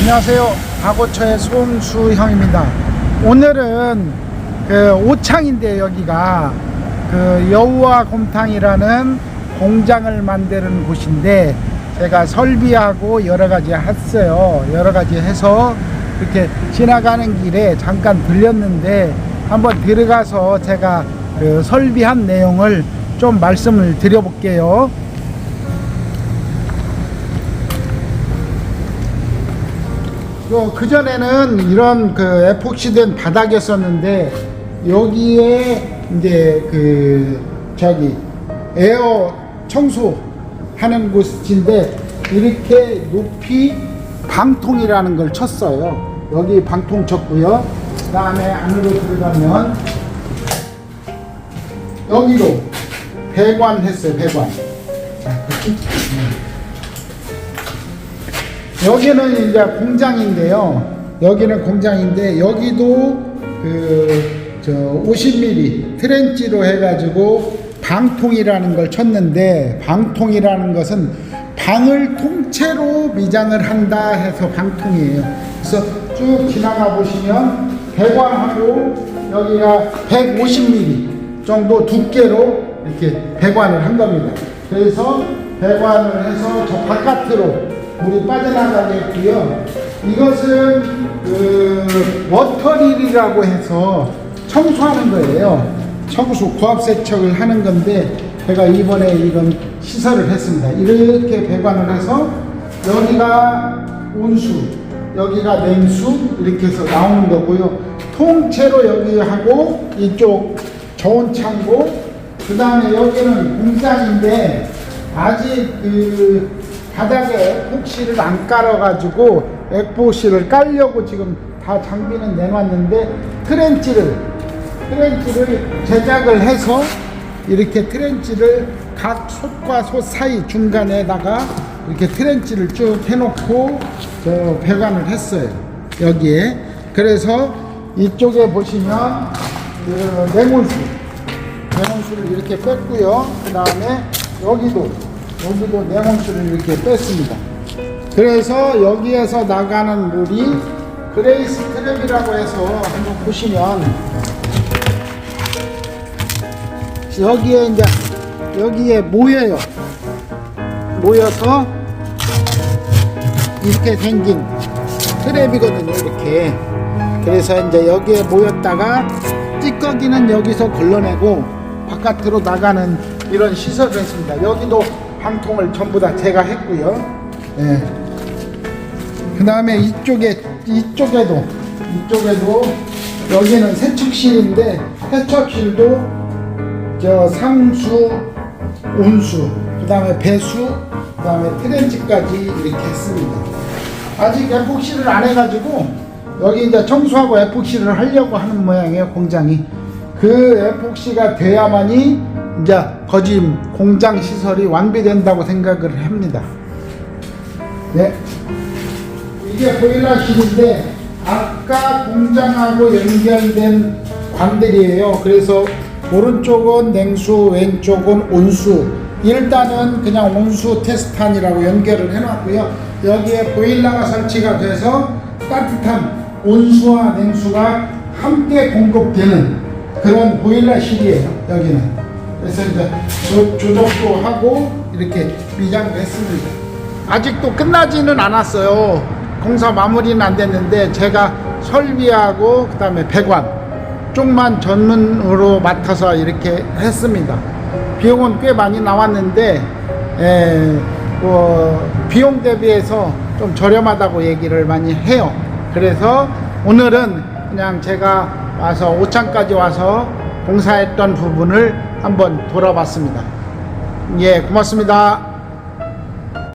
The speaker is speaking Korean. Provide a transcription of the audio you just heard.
안녕하세요. 박오처의 송수형입니다. 오늘은 그 오창인데 여기가 그 여우와 곰탕이라는 공장을 만드는 곳인데 제가 설비하고 여러 가지 했어요. 여러 가지 해서 이렇게 지나가는 길에 잠깐 들렸는데 한번 들어가서 제가 그 설비한 내용을 좀 말씀을 드려볼게요. 그 전에는 이런 그 에폭시된 바닥이었었는데 여기에 이제 그 저기 에어 청소하는 곳인데 이렇게 높이 방통이라는 걸 쳤어요. 여기 방통 쳤고요. 그 다음에 안으로 들어가면 여기로 배관 했어요. 배관. 여기는 이제 공장인데요. 여기는 공장인데 여기도 그 저 50mm 트렌치로 해가지고 방통이라는 걸 쳤는데 방통이라는 것은 방을 통째로 미장을 한다 해서 방통이에요. 그래서 쭉 지나가 보시면 배관하고 여기가 150mm 정도 두께로 이렇게 배관을 한 겁니다. 그래서 배관을 해서 저 바깥으로 물이 빠져나가게 했고요. 이것은 그 워터릴이라고 해서 청소하는 거예요. 청소 고압 세척을 하는 건데 제가 이번에 이런 시설을 했습니다. 이렇게 배관을 해서 여기가 온수, 여기가 냉수 이렇게 해서 나오는 거고요. 통째로 여기 하고 이쪽 저온 창고 그 다음에 여기는 공장인데 아직 그 바닥에 폭시를 안 깔아가지고 액보시를 깔려고 지금 다 장비는 내놨는데 트렌치를 트렌치를 제작을 해서 이렇게 트렌치를 각 솥과 솥 사이 중간에다가 이렇게 트렌치를 쭉 해놓고 저 배관을 했어요 여기에. 그래서 이쪽에 보시면 그 냉온수 냉온수를 이렇게 뺐고요. 그 다음에 여기도 여기도 냉온수를 이렇게 뺐습니다 그래서 여기에서 나가는 물이 그레이스 트랩이라고 해서 한번 보시면 여기에 이제 여기에 모여요. 모여서 이렇게 생긴 트랩이거든요. 이렇게. 그래서 이제 여기에 모였다가 찌꺼기는 여기서 걸러내고 바깥으로 나가는 이런 시설을 했습니다. 여기도 방통을 전부 다 제가 했고요. 예. 그 다음에 이쪽에 이쪽에도 이쪽에도 여기는 세척실인데 세척실도 저 상수, 온수, 그 다음에 배수, 그 다음에 트렌치까지 이렇게 했습니다. 아직 에폭시를 안 해가지고 여기 이제 청소하고 에폭시를 하려고 하는 모양이에요 공장이. 그 에폭시가 돼야만이 이제 거짐 공장 시설이 완비된다고 생각을 합니다. 네. 이게 보일러실인데 아까 공장하고 연결된 관들이에요. 그래서 오른쪽은 냉수, 왼쪽은 온수. 일단은 그냥 온수 테스탄이라고 연결을 해놨고요. 여기에 보일러가 설치가 돼서 따뜻한 온수와 냉수가 함께 공급되는 그런 보일러실이에요. 여기는. 그래서 이제 조, 조정도 하고 이렇게 미장도 했습니다. 아직도 끝나지는 않았어요. 공사 마무리는 안 됐는데 제가 설비하고 그다음에 배관 쪽만 전문으로 맡아서 이렇게 했습니다. 비용은 꽤 많이 나왔는데 에, 뭐 비용 대비해서 좀 저렴하다고 얘기를 많이 해요. 그래서 오늘은 그냥 제가 와서 오창까지 와서 공사했던 부분을 한번 돌아봤습니다. 예, 고맙습니다.